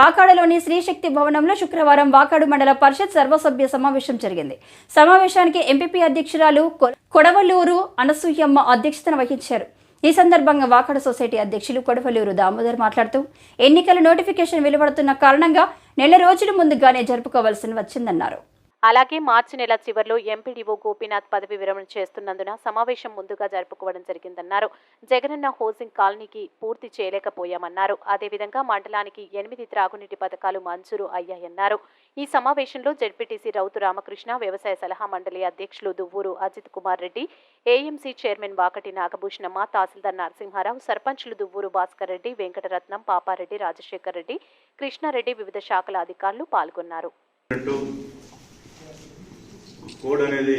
వాకాడలోని శ్రీశక్తి భవనంలో శుక్రవారం వాకాడు మండల పరిషత్ సర్వసభ్య సమావేశం జరిగింది. సమావేశానికి ఎంపీపీ అధ్యక్షురాలు కొడవలూరు అనసూయమ్మ అధ్యక్షతన వహించారు. ఈ సందర్భంగా వాకాడు సొసైటీ అధ్యక్షులు కొడవలూరు దామోదర్ మాట్లాడుతూ ఎన్నికల నోటిఫికేషన్ వెలువడుతున్న కారణంగా నెల రోజుల ముందుగానే జరుపుకోవాల్సి వచ్చిందన్నారు. అలాగే మార్చి నెల చివరిలో ఎంపీడీఓ గోపీనాథ్ పదవి విరమణ చేస్తున్నందున సమావేశం ముందుగా జరుపుకోవడం జరిగిందన్నారు. జగనన్న హౌసింగ్ కాలనీకి పూర్తి చేయలేకపోయామన్నారు. అదేవిధంగా మండలానికి ఎనిమిది త్రాగునీటి పథకాలు మంజూరు అయ్యాయన్నారు. ఈ సమావేశంలో జడ్పీటీసీ రౌతు రామకృష్ణ వ్యవసాయ సలహా మండలి అధ్యక్షులు దువ్వూరు అజిత్ కుమార్ రెడ్డి ఏఎంసీ చైర్మన్ వాకటి నాగభూషణమ్మ తహసీల్దార్ నరసింహారావు సర్పంచులు దువ్వూరు భాస్కర్ రెడ్డి వెంకటరత్నం పాపారెడ్డి రాజశేఖర్ రెడ్డి కృష్ణారెడ్డి వివిధ శాఖల అధికారులు పాల్గొన్నారు. కోడ్ అనేది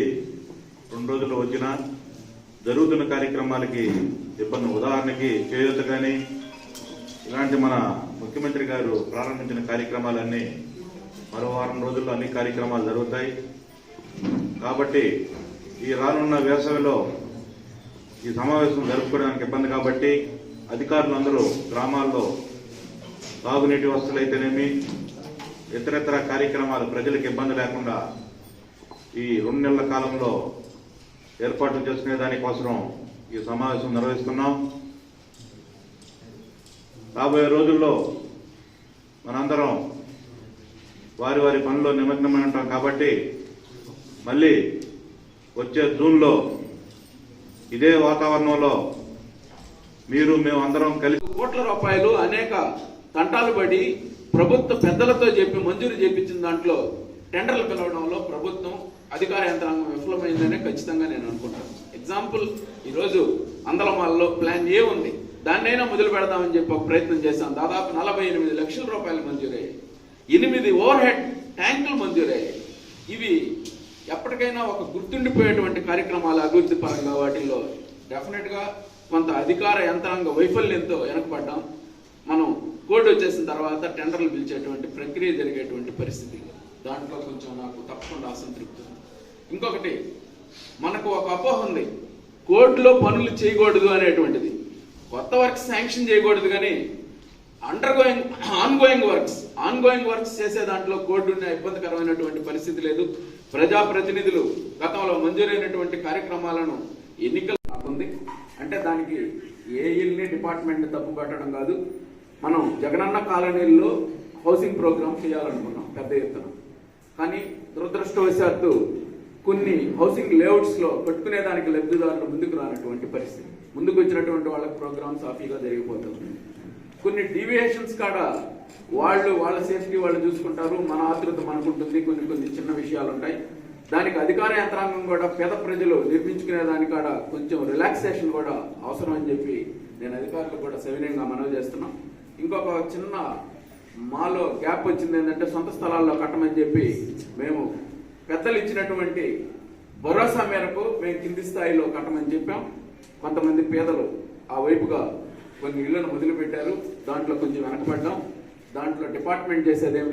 రెండు రోజుల్లో వచ్చిన జరుగుతున్న కార్యక్రమాలకి ఇబ్బంది ఉదాహరణకి చేయూత కానీ ఇలాంటి మన ముఖ్యమంత్రి గారు ప్రారంభించిన కార్యక్రమాలన్నీ మరో వారం రోజుల్లో అన్ని కార్యక్రమాలు జరుగుతాయి. కాబట్టి ఈ రానున్న వేసవిలో ఈ సమావేశం జరుపుకోవడానికి ఇబ్బంది కాబట్టి అధికారులందరూ గ్రామాల్లో తాగునీటి వసతులు అయితేనేమి ఇతరత్ర కార్యక్రమాలు ప్రజలకు ఇబ్బంది లేకుండా ఈ రెండు నెలల కాలంలో ఏర్పాట్లు చేసుకునే దానికోసం ఈ సమావేశం నిర్వహిస్తున్నాం. రాబోయే రోజుల్లో మనందరం వారి వారి పనుల్లో నిమగ్నమై ఉంటాం కాబట్టి మళ్ళీ వచ్చే జూన్లో ఇదే వాతావరణంలో మీరు మేము అందరం కలిసి కోట్ల రూపాయలు అనేక తంటాలు పడి ప్రభుత్వ పెద్దలతో చెప్పి మంజూరు చేపించిన దాంట్లో టెండర్లు పిలవడంలో ప్రభుత్వం అధికార యంత్రాంగం విఫలమైందనే ఖచ్చితంగా నేను అనుకుంటాను. ఎగ్జాంపుల్ ఈరోజు అందలమాలలో ప్లాన్ ఏ ఉంది. దాన్నైనా మొదలు పెడదామని చెప్పి ఒక ప్రయత్నం చేశాం. దాదాపు నలభై ఎనిమిది లక్షల రూపాయలు మంజూరయ్యాయి. ఎనిమిది ఓవర్ హెడ్ ట్యాంకులు మంజూరయ్యాయి. ఇవి ఎప్పటికైనా ఒక గుర్తుండిపోయేటువంటి కార్యక్రమాలు అభివృద్ధి పరంగా వాటిల్లో డెఫినెట్గా కొంత అధికార యంత్రాంగ వైఫల్యంతో వెనకబడ్డాం. మనం కోడ్ వచ్చేసిన తర్వాత టెండర్లు పిలిచేటువంటి ప్రక్రియ జరిగేటువంటి పరిస్థితి. దాంట్లో కొంచెం నాకు తప్పకుండా అసంతృప్తి ఉంది ఇంకొకటి మనకు ఒక అపోహ ఉంది. కోర్టులో పనులు చేయకూడదు అనేటువంటిది. కొత్త వర్క్స్ శాంక్షన్ చేయకూడదు కానీ undergoing ongoing works ongoing works చేసే దాంట్లో కోర్టు ఇబ్బందికరమైనటువంటి పరిస్థితి లేదు. ప్రజాప్రతినిధులు గతంలో మంజూరైనటువంటి కార్యక్రమాలను ఎన్నికలు ఉంది అంటే దానికి ఏ ఇల్ని డిపార్ట్మెంట్ తప్పు పెట్టడం కాదు. మనం జగనన్న కాలనీల్లో హౌసింగ్ ప్రోగ్రామ్ చేయాలనుకున్నాం పెద్ద ఎత్తున. కానీ దురదృష్టవశాత్తు కొన్ని హౌసింగ్ లేఅవుట్స్లో పెట్టుకునే దానికి లబ్ధిదారులు ముందుకు రానటువంటి పరిస్థితి. ముందుకు వచ్చినటువంటి వాళ్ళకి ప్రోగ్రామ్ సాఫీగా జరిగిపోతుంది కొన్ని డీవియేషన్స్ కాడ వాళ్ళు వాళ్ళ సేఫ్టీ వాళ్ళు చూసుకుంటారు. మన ఆతృత మనకుంటుంది. కొన్ని కొన్ని చిన్న విషయాలు ఉంటాయి దానికి అధికార యంత్రాంగం కూడా పేద ప్రజలు నిర్మించుకునే దానికాడ కొంచెం రిలాక్సేషన్ కూడా అవసరం అని చెప్పి నేను అధికారులకు కూడా సవినయంగా మనవి చేస్తున్నాం. ఇంకొక చిన్న మాలో గ్యాప్ వచ్చింది ఏంటంటే సొంత స్థలాల్లో కట్టమని చెప్పి మేము పెద్దలు ఇచ్చినటువంటి భరోసా మేరకు మేము కింది స్థాయిలో కట్టమని చెప్పాం. కొంతమంది పేదలు ఆ వైపుగా కొన్ని ఇళ్ళను మొదలుపెట్టారు దాంట్లో కొంచెం వెనకబడ్డాం. దాంట్లో డిపార్ట్మెంట్ చేసేదేమి